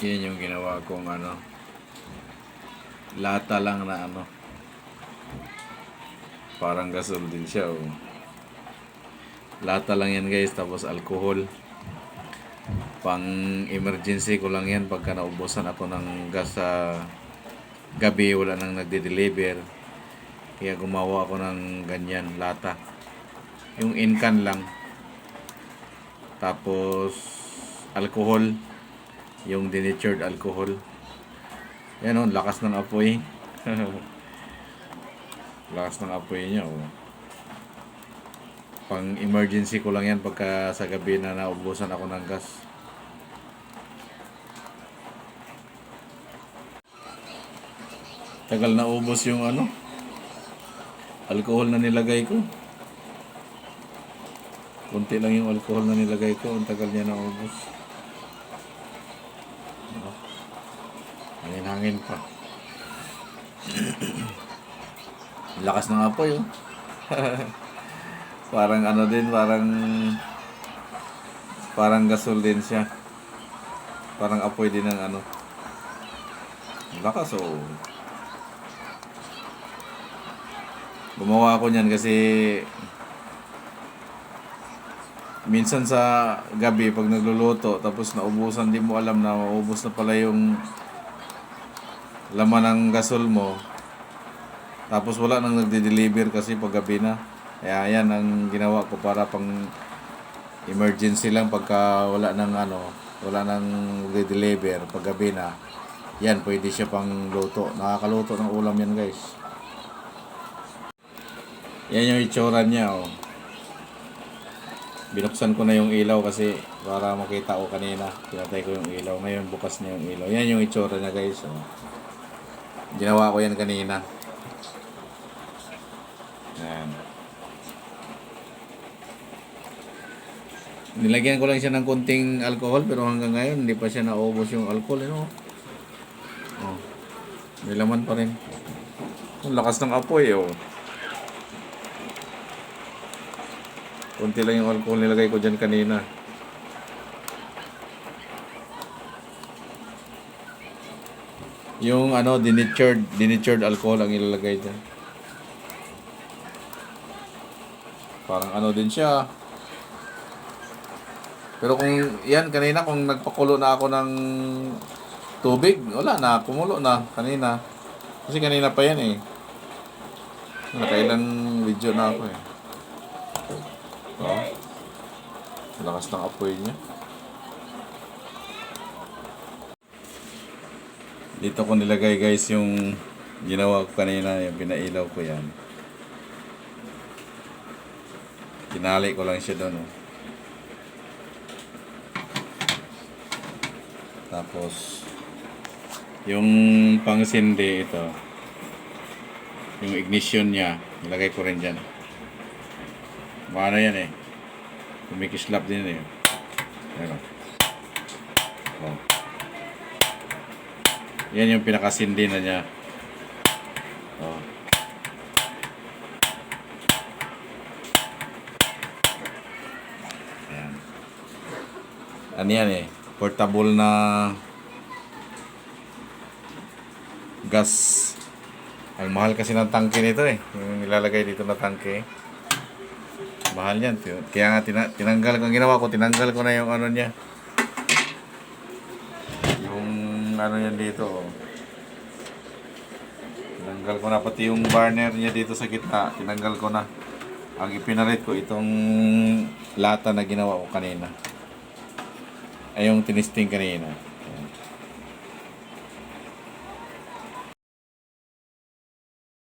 Yan yung ginawa kong ano. Lata lang na ano. Parang gasol din siya. Oh. Lata lang yan guys. Tapos alcohol. Pang emergency ko lang yan pagka naubusan ako ng gas sa gabi. Wala nang nagde-deliver. Kaya gumawa ako ng ganyan. Lata. Yung incan lang. Tapos alcohol yung denatured alcohol. Yan o, lakas ng apoy. lakas ng apoy niya. Oh. Pang emergency ko lang yan pagka sa gabi na naubusan ako ng gas. Tagal na ubos yung ano, alcohol na nilagay ko. Kunti lang yung alcohol na nilagay ko, ang tagal niya na ubos. Hangin-hangin pa. Lakas ng apoy, oh. parang ano din, parang parang gasol din siya. Parang apoy din ng ano. Lakas, oh. Gumawa ako niyan kasi minsan sa gabi pag nagluluto tapos naubusan di mo alam na maubos na pala yung laman ng gasol mo tapos wala nang nagde-deliver kasi pag gabi na kaya yan ang ginawa ko para pang emergency lang pagka wala nang ano wala nang nagde-deliver pag gabi na yan pwede siya pang luto nakakaluto ng ulam yan guys yan yung itsura niya oh binuksan ko na yung ilaw kasi para makita ko kanina. Pinatay ko yung ilaw. Ngayon bukas na yung ilaw. Yan yung itsura niya guys. Oh. Ginawa ko yan kanina. Yan. Nilagyan ko lang siya ng konting alcohol pero hanggang ngayon hindi pa siya naubos yung alcohol. Ano? Oh. May laman pa rin. Ang lakas ng apoy oh. Kunti lang yung alcohol nilagay ko dyan kanina. Yung ano, denatured, denatured alcohol ang ilalagay dyan. Parang ano din siya. Pero kung yan kanina kung nagpakulo na ako ng tubig, wala na, kumulo na kanina. Kasi kanina pa yan eh. Nakailan video na ako eh. Oh. Lakas ng apoy niya. Dito ko nilagay guys yung ginawa ko kanina, yung pinailaw ko yan. Kinali ko lang siya doon. Oh. Tapos, yung pangsindi ito, yung ignition niya, nilagay ko rin dyan. Maano yan eh. Kumikislap din eh. Ayan o. Oh. Yan yung pinakasindi na niya. Oh. Ayan. Ano yan eh. Portable na gas. Ang mahal kasi ng tangke nito eh. Yung nilalagay dito na tangke. Mahal yan. Kaya nga tina- tinanggal ko, ang ginawa ko, tinanggal ko na yung ano niya. Yung ano yan dito. Tinanggal ko na pati yung burner niya dito sa gitna. Tinanggal ko na. Ang ipinalit ko itong lata na ginawa ko kanina. Ay yung tinisting kanina.